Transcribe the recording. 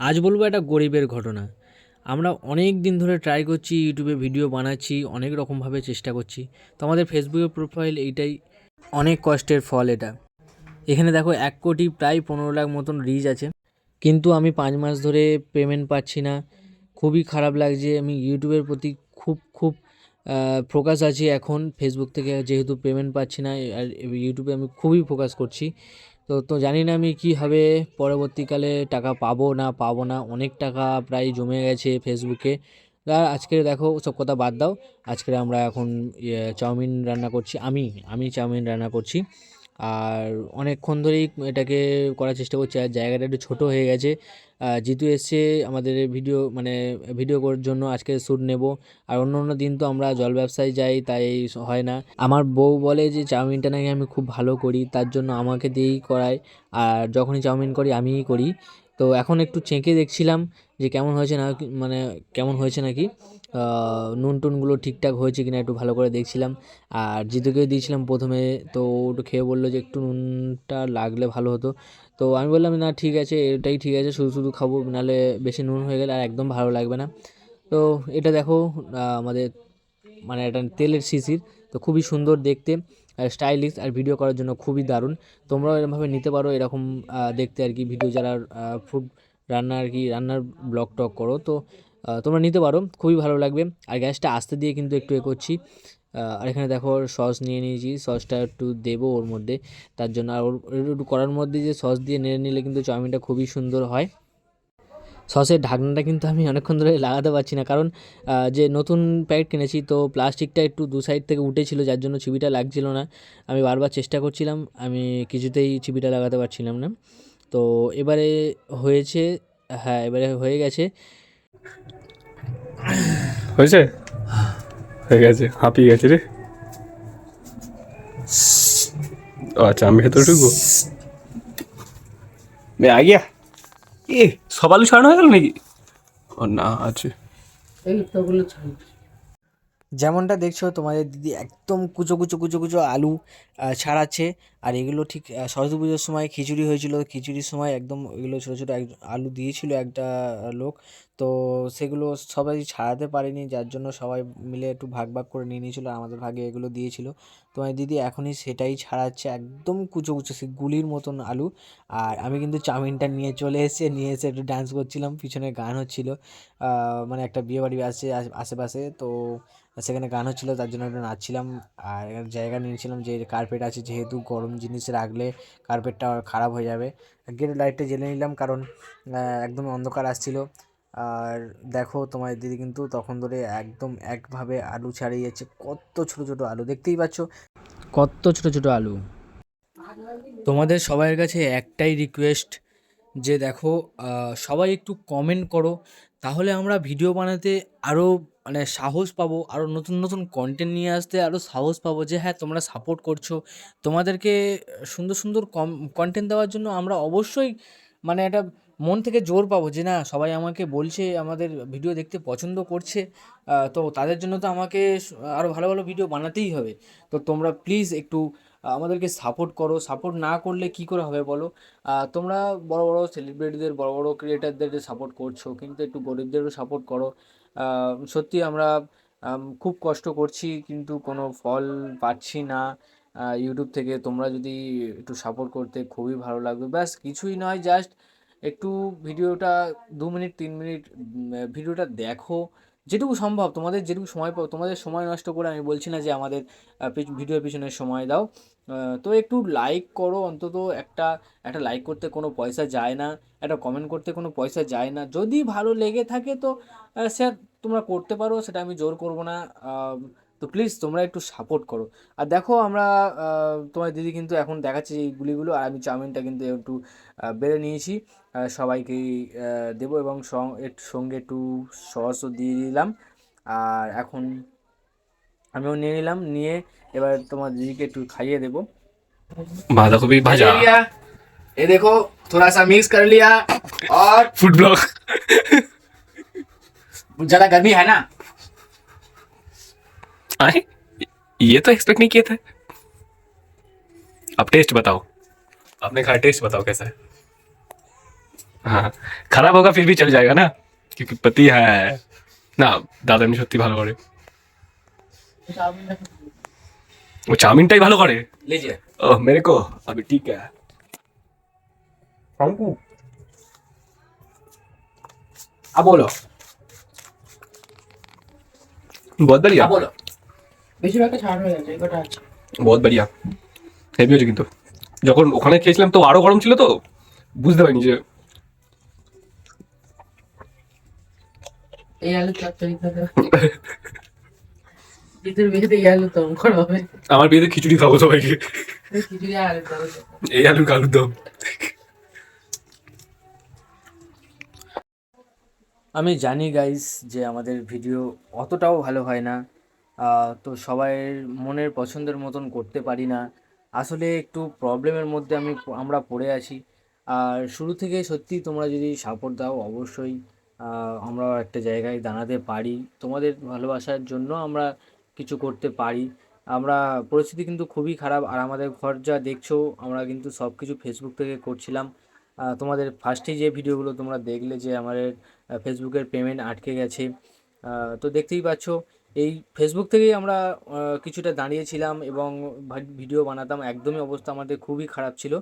আজ বলব একটা গরিবের ঘটনা। আমরা অনেক দিন ধরে ট্রাই করছি ইউটিউবে ভিডিও বানাচ্ছি, অনেক রকমভাবে চেষ্টা করছি। তো আমাদের ফেসবুকে প্রোফাইল এইটাই। অনেক কষ্টের ফল এটা। এখানে দেখো এক কোটি, প্রায় পনেরো লাখ মতন রিচ আছে। কিন্তু আমি পাঁচ মাস ধরে পেমেন্ট পাচ্ছি না। খুবই খারাপ লাগছে। আমি ইউটিউবের প্রতি খুব খুব ফোকাস আছি এখন। ফেসবুক থেকে যেহেতু পেমেন্ট পাচ্ছি না, আর ইউটিউবে আমি খুবই ফোকাস করছি। তো তো জানি না আমি কীভাবে পরবর্তীকালে টাকা পাবো না পাবো না, অনেক টাকা প্রায় জমে গেছে ফেসবুকে আর আজকে দেখো, সব কথা বাদ দাও। আজকে আমরা এখন ইয়ে চাউমিন রান্না করছি, আমি আমি চাউমিন রান্না করছি। আর অনেকক্ষণ ধরেই এটাকে করার চেষ্টা করছি, আর জায়গাটা একটু ছোটো হয়ে গেছে। জিতু এসছে আমাদের ভিডিও মানে ভিডিও করার জন্য, আজকে শ্যুট নেব। আর অন্য অন্য দিন তো আমরা জল ব্যবসায় যাই, তাই হয় না। আমার বউ বলে যে, চাউমিনটা নাকি আমি খুব ভালো করি, তার জন্য আমাকে দিয়েই করায়। আর যখনই চাউমিন করি, আমিই করি। তো এখন একটু চেঁকে দেখছিলাম যে কেমন হয়েছে না মানে কেমন হয়েছে নাকি। নুন টুনগুলো ঠিকঠাক হয়েছে কিনা একটু ভালো করে দেখছিলাম। আর জিতুকে দিয়েছিলাম প্রথমে, তো ওটা খেয়ে বলল যে একটু নুনটা লাগলে ভালো হতো। তো আমি বললাম, না, ঠিক আছে, এটাই ঠিক আছে, শুধু শুধু খাব, নাহলে বেশি নুন হয়ে গেলে আর একদম ভালো লাগবে না। তো এটা দেখো আমাদের মানে এটা তেলের শিশির, তো খুবই সুন্দর দেখতে। স্টাইলিশ আর ভিডিও করার জন্য খুবই দারুণ। তোমরাও এরকমভাবে নিতে পারো, এরকম দেখতে আর কি ভিডিও যারা ফুড রান্না আর কি, রান্নার ব্লগ টক করো। তো তোমরা নিতে পারো, খুবই ভালো লাগবে। আর গ্যাসটা আস্তে দিয়ে কিন্তু একটু এ করছি আর এখানে দেখো সস নিয়ে নিয়েছি সসটা একটু দেবো ওর মধ্যে। তার জন্য আর ওর, একটু করার মধ্যে যে সস দিয়ে নেড়ে নিলে কিন্তু চাউমিনটা খুবই সুন্দর হয়। সসের ঢাকনাটা কিন্তু আমি অনেকক্ষণ ধরে লাগাতে পারছি না। কারণ যে নতুন প্যাকেট কিনেছি তো প্লাস্টিকটা একটু দু সাইড থেকে উঠেছিল যার জন্য চিবিটা লাগছিল না। আমি বারবার চেষ্টা করছিলাম আমি কিছুতেই চিবিটা লাগাতে পারছিলাম না। তো এবারে হয়েছে হ্যাঁ এবারে হয়ে গেছে। হয়েছে? হয়ে গেছে হাঁপিয়ে গেছে রে। আচ্ছা আমি ভেতরে ঢুকবো? গিয়া। এ সব আলু ছাড়ানো হয়ে গেল নাকি? ও না আছে। যেমনটা দেখছ তোমাদের দিদি একদম কুচো কুচো কুচো কুচো আলু ছাড়াচ্ছে। আর এগুলো ঠিক সরস্বতী পুজোর সময় খিচুড়ি হয়েছিল। খিচুড়ির সময় একদম এগুলো ছোটো ছোটো এক আলু দিয়েছিল একটা লোক। তো সেগুলো সবাই ছাড়াতে পারেনি, যার জন্য সবাই মিলে একটু ভাগ ভাগ করে নিয়ে নিয়েছিল আর আমাদের ভাগে এগুলো দিয়েছিল। তোমার দিদি এখনই সেটাই ছাড়াচ্ছে, একদম কুচো কুচো সে গুলির মতন আলু। আর আমি কিন্তু চাউমিনটা নিয়ে চলে এসে, নিয়ে এসে একটু ডান্স করছিলাম, পিছনে গান হচ্ছিল। মানে একটা বিয়ে বাড়ি আছে আশেপাশে, তো সেখানে গান হচ্ছিল, তার জন্য একটু নাচছিলাম। আর জায়গা নিয়েছিলাম যে কার্পেট আছে, যেহেতু গরম জিনিস রাখলে কার্পেটটা খারাপ হয়ে যাবে। গেট লাইটটা জ্বেলে নিলাম, কারণ একদম অন্ধকার আসছিল। আর দেখো তোমার দিদি কিন্তু তখন ধরে একদম একভাবে আলু ছাড়িয়ে যাচ্ছে। কত ছোট ছোট আলু, দেখতেই পাচ্ছ? কত ছোট ছোট আলু। তোমাদের সবাইয়ের কাছে একটাই রিকোয়েস্ট যে দেখো সবাই একটু কমেন্ট করো। তাহলে আমরা ভিডিও বানাতে আরও মানে সাহস পাবো আরও নতুন নতুন কন্টেন্ট নিয়ে আসতে আরও সাহস পাবো যে হ্যাঁ তোমরা সাপোর্ট করছ। তোমাদেরকে সুন্দর সুন্দর কম কন্টেন্ট দেওয়ার জন্য আমরা অবশ্যই মানে একটা মন থেকে জোর পাবো যে না, সবাই আমাকে বলছে, আমাদের ভিডিও দেখতে পছন্দ করছে তো তাদের জন্য তো আমাকে আরও ভালো ভালো ভিডিও বানাতেই হবে। তো তোমরা প্লিজ একটু আমাদেরকে সাপোর্ট করো। সাপোর্ট না করলে কি করে হবে বলো? তোমরা বড় বড় সেলিব্রিটিদের বড় বড় ক্রিয়েটারদের সাপোর্ট করছ, কিন্তু একটু গরিবদেরও সাপোর্ট করো। সত্যি আমরা খুব কষ্ট করছি, কিন্তু কোনো ফল পাচ্ছি না। ইউটিউব থেকে তোমরা যদি একটু সাপোর্ট করতে, খুবই ভালো লাগবে। ব্যাস, কিছুই নয় জাস্ট একটু ভিডিওটা দু মিনিট তিন মিনিট ভিডিওটা দেখো। যেটুকু সম্ভব তোমাদের যেটুকু সময় পাও তোমাদের সময় নষ্ট করে আমি বলছি না যে আমাদের ভিডিওর পিছনে সময় দাও। তো একটু লাইক করো অন্তত একটা একটা লাইক করতে কোনো পয়সা যায় না একটা কমেন্ট করতে কোনো পয়সা যায় না। যদি ভালো লেগে থাকে তো আহ, সে তোমরা করতে পারো সেটা আমি জোর করব না। তো প্লিজ তোমরা একটু সাপোর্ট করো আর দেখো আমরা আহ, তোমার দিদি কিন্তু এখন দেখাচ্ছে এই গুলিগুলো আর আমি চাউমিনটা কিন্তু একটু আহ, বেড়ে নিয়েছি আহ, সবাইকেই আহ, দেবো এবং সং- এর সঙ্গে একটু সসও দিয়ে দিলাম আর এখন আমিও নিয়ে নিলাম নিয়ে এবার তোমার দিদিকে একটু খাইয়ে দেবো বাঁধাকপি ভাজা ले लिया ये देखो थोड़ा सा मिक्स कर लिया और ফুড ব্লগ ज्यादा गर्मी है ना आए ये तो एक्सपेक्ट नहीं किए थे अब टेस्ट बताओ आपने कहा टेस्ट बताओ कैसा है हाँ खराब होगा फिर भी चल जाएगा ना क्योंकि पति है না দাদা এমনি সত্যি ভালো করে ও চাউমিনটাই ভালো করে लीजिए ও মেরে কো अभी ठीक है हमको अब बोलो बहुत बढ़िया अब बोलो বহুত হেভি হয়েছে কিন্তু। যখন ওখানে খেয়েছিলাম তো আরও গরম ছিল তো বুঝতে পারিনি যে আলু দম করা হবে। আমার বিয়েতে খিচুড়ি খাব সবাইকে। এই আলু কালু দম। আমি জানি গাইস যে আমাদের ভিডিও অতটাও ভালো হয় না। তো সবাইয়ের মনের পছন্দের মতন করতে পারি না। আসলে একটু প্রবলেমের মধ্যে আমি আমরা পড়ে আছি। আর শুরু থেকে সত্যি তোমরা যদি সাপোর্ট দাও অবশ্যই আহ, আমরা একটা জায়গায় দাঁড়াতে পারি। তোমাদের ভালোবাসার জন্য আমরা কিছু করতে পারি। আমরা পরিস্থিতি কিন্তু খুবই খারাপ। আর আমাদের ঘর যা দেখছ আমরা কিন্তু সব কিছু ফেসবুক থেকে করছিলাম। তোমাদের ফার্স্টে যে ভিডিওগুলো তোমরা দেখলে যে আমাদের ফেসবুকের পেমেন্ট আটকে গেছে। তো দেখতেই পাচ্ছ এই ফেসবুক থেকেই আমরা কিছুটা দাঁড়িয়েছিলাম এবং ভিডিও বানাতাম। একদমই অবস্থা আমাদের খুবই খারাপ ছিল।